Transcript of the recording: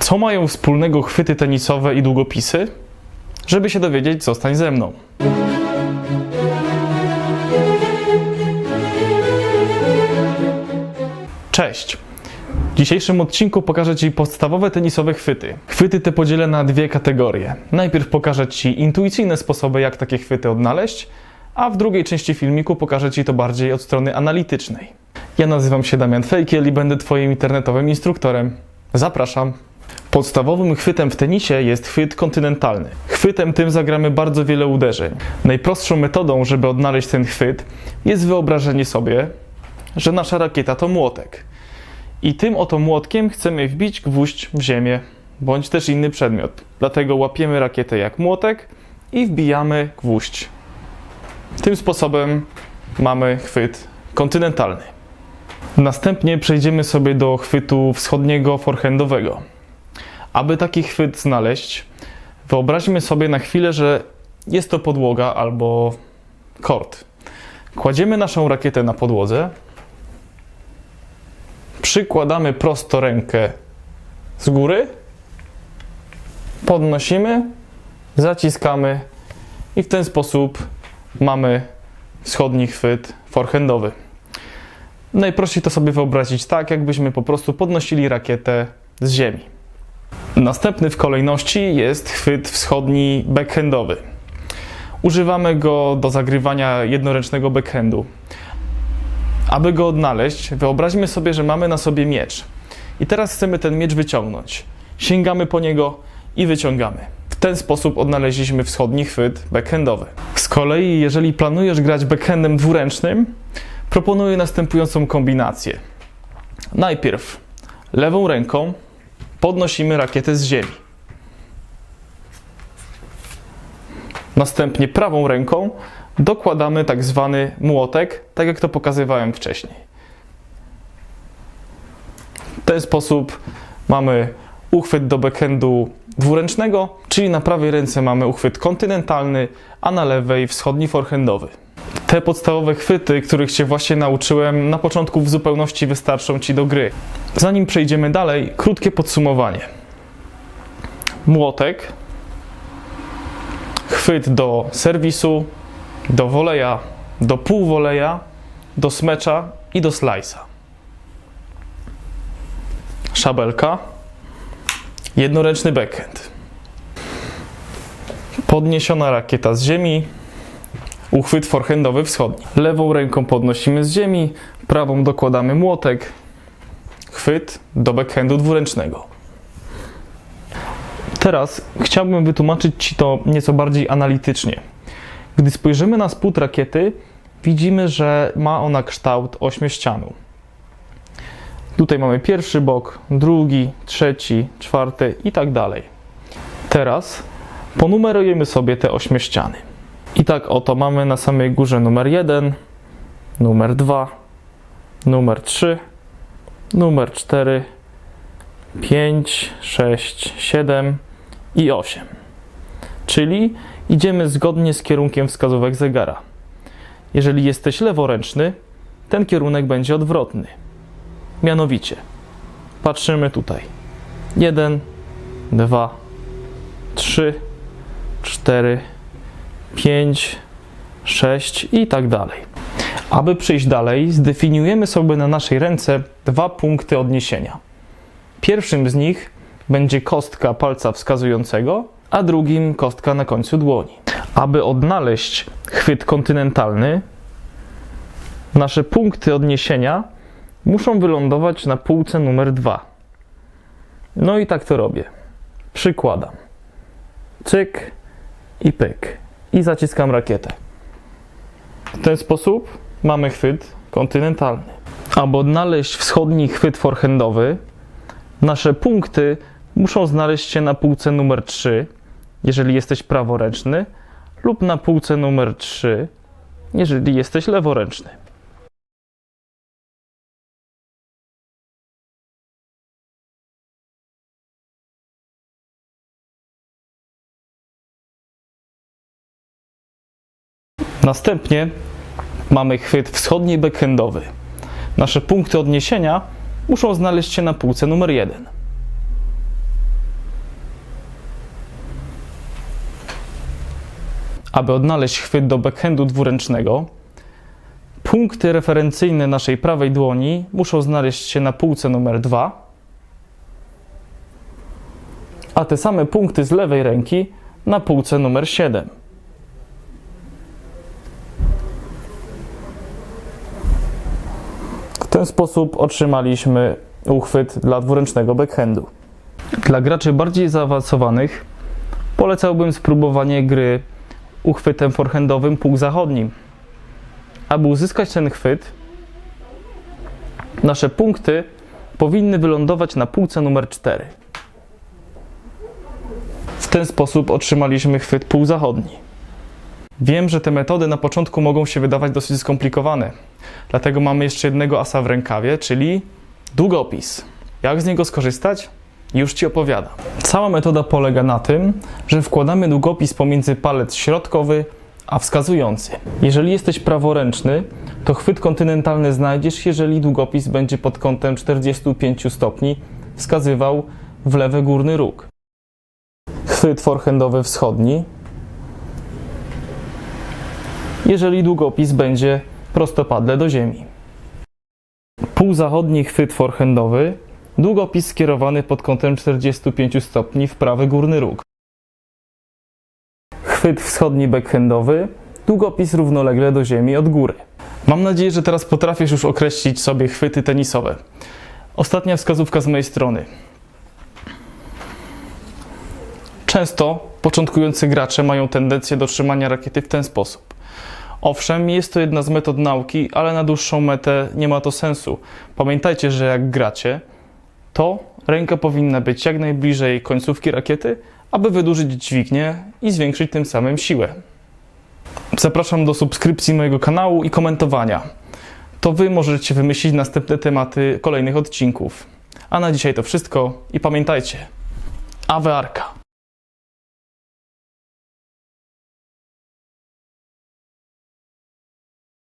Co mają wspólnego chwyty tenisowe i długopisy? Żeby się dowiedzieć, zostań ze mną. Cześć! W dzisiejszym odcinku pokażę Ci podstawowe tenisowe chwyty. Chwyty te podzielę na dwie kategorie. Najpierw pokażę Ci intuicyjne sposoby, jak takie chwyty odnaleźć, a w drugiej części filmiku pokażę Ci to bardziej od strony analitycznej. Ja nazywam się Damian Fejkiel i będę Twoim internetowym instruktorem. Zapraszam. Podstawowym chwytem w tenisie jest chwyt kontynentalny. Chwytem tym zagramy bardzo wiele uderzeń. Najprostszą metodą, żeby odnaleźć ten chwyt, jest wyobrażenie sobie, że nasza rakieta to młotek. I tym oto młotkiem chcemy wbić gwóźdź w ziemię, bądź też inny przedmiot. Dlatego łapiemy rakietę jak młotek i wbijamy gwóźdź. Tym sposobem mamy chwyt kontynentalny. Następnie przejdziemy sobie do chwytu wschodniego forehandowego. Aby taki chwyt znaleźć, wyobraźmy sobie na chwilę, że jest to podłoga albo kort. Kładziemy naszą rakietę na podłodze, przykładamy prosto rękę z góry, podnosimy, zaciskamy i w ten sposób mamy wschodni chwyt forehandowy. Najprościej to sobie wyobrazić tak, jakbyśmy po prostu podnosili rakietę z ziemi. Następny w kolejności jest chwyt wschodni backhandowy. Używamy go do zagrywania jednoręcznego backhandu. Aby go odnaleźć, wyobraźmy sobie, że mamy na sobie miecz. I teraz chcemy ten miecz wyciągnąć. Sięgamy po niego i wyciągamy. W ten sposób odnaleźliśmy wschodni chwyt backhandowy. Z kolei, jeżeli planujesz grać backhandem dwuręcznym, proponuję następującą kombinację. Najpierw lewą ręką podnosimy rakietę z ziemi. Następnie prawą ręką dokładamy tak zwany młotek, tak jak to pokazywałem wcześniej. W ten sposób mamy uchwyt do backhandu dwuręcznego, czyli na prawej ręce mamy uchwyt kontynentalny, a na lewej wschodni forehandowy. Te podstawowe chwyty, których Cię właśnie nauczyłem, na początku w zupełności wystarczą Ci do gry. Zanim przejdziemy dalej, krótkie podsumowanie. Młotek, chwyt do serwisu, do woleja, do półwoleja, do smecza i do slajsa. Szabelka, jednoręczny backhand. Podniesiona rakieta z ziemi, uchwyt forehandowy wschodni. Lewą ręką podnosimy z ziemi, prawą dokładamy młotek, chwyt do backhandu dwuręcznego. Teraz chciałbym wytłumaczyć Ci to nieco bardziej analitycznie. Gdy spojrzymy na spód rakiety, widzimy, że ma ona kształt ośmiościanu. Tutaj mamy pierwszy bok, drugi, trzeci, czwarty i tak dalej. Teraz ponumerujemy sobie te ośmiościany. I tak oto mamy na samej górze numer 1, numer 2, numer 3, numer 4, 5, 6, 7 i 8. Czyli idziemy zgodnie z kierunkiem wskazówek zegara. Jeżeli jesteś leworęczny, ten kierunek będzie odwrotny. Mianowicie, patrzymy tutaj. 1, 2, 3, 4, 5, 6 i tak dalej. Aby przejść dalej, zdefiniujemy sobie na naszej ręce dwa punkty odniesienia. Pierwszym z nich będzie kostka palca wskazującego, a drugim kostka na końcu dłoni. Aby odnaleźć chwyt kontynentalny, nasze punkty odniesienia muszą wylądować na półce numer 2. No i tak to robię. Przykładam. Cyk i pyk. I zaciskam rakietę. W ten sposób mamy chwyt kontynentalny. Aby odnaleźć wschodni chwyt forehandowy, nasze punkty muszą znaleźć się na półce numer 3, jeżeli jesteś praworęczny, lub na półce numer 3, jeżeli jesteś leworęczny. Następnie mamy chwyt wschodni backhandowy. Nasze punkty odniesienia muszą znaleźć się na półce numer 1. Aby odnaleźć chwyt do backhandu dwuręcznego, punkty referencyjne naszej prawej dłoni muszą znaleźć się na półce numer 2, a te same punkty z lewej ręki na półce numer 7. ten sposób otrzymaliśmy uchwyt dla dwuręcznego backhandu. Dla graczy bardziej zaawansowanych polecałbym spróbowanie gry uchwytem forehandowym pół zachodnim. Aby uzyskać ten chwyt, nasze punkty powinny wylądować na półce numer 4. W ten sposób otrzymaliśmy chwyt półzachodni. Wiem, że te metody na początku mogą się wydawać dosyć skomplikowane, dlatego mamy jeszcze jednego asa w rękawie, czyli długopis. Jak z niego skorzystać? Już Ci opowiadam. Cała metoda polega na tym, że wkładamy długopis pomiędzy palec środkowy a wskazujący. Jeżeli jesteś praworęczny, to chwyt kontynentalny znajdziesz, jeżeli długopis będzie pod kątem 45 stopni wskazywał w lewy górny róg. Chwyt forehandowy wschodni, jeżeli długopis będzie prostopadle do ziemi. Półzachodni chwyt forehandowy, długopis skierowany pod kątem 45 stopni w prawy górny róg. Chwyt wschodni backhandowy, długopis równolegle do ziemi od góry. Mam nadzieję, że teraz potrafisz już określić sobie chwyty tenisowe. Ostatnia wskazówka z mojej strony. Często początkujący gracze mają tendencję do trzymania rakiety w ten sposób. Owszem, jest to jedna z metod nauki, ale na dłuższą metę nie ma to sensu. Pamiętajcie, że jak gracie, to ręka powinna być jak najbliżej końcówki rakiety, aby wydłużyć dźwignię i zwiększyć tym samym siłę. Zapraszam do subskrypcji mojego kanału i komentowania. To Wy możecie wymyślić następne tematy kolejnych odcinków. A na dzisiaj to wszystko i pamiętajcie, Ave Arca!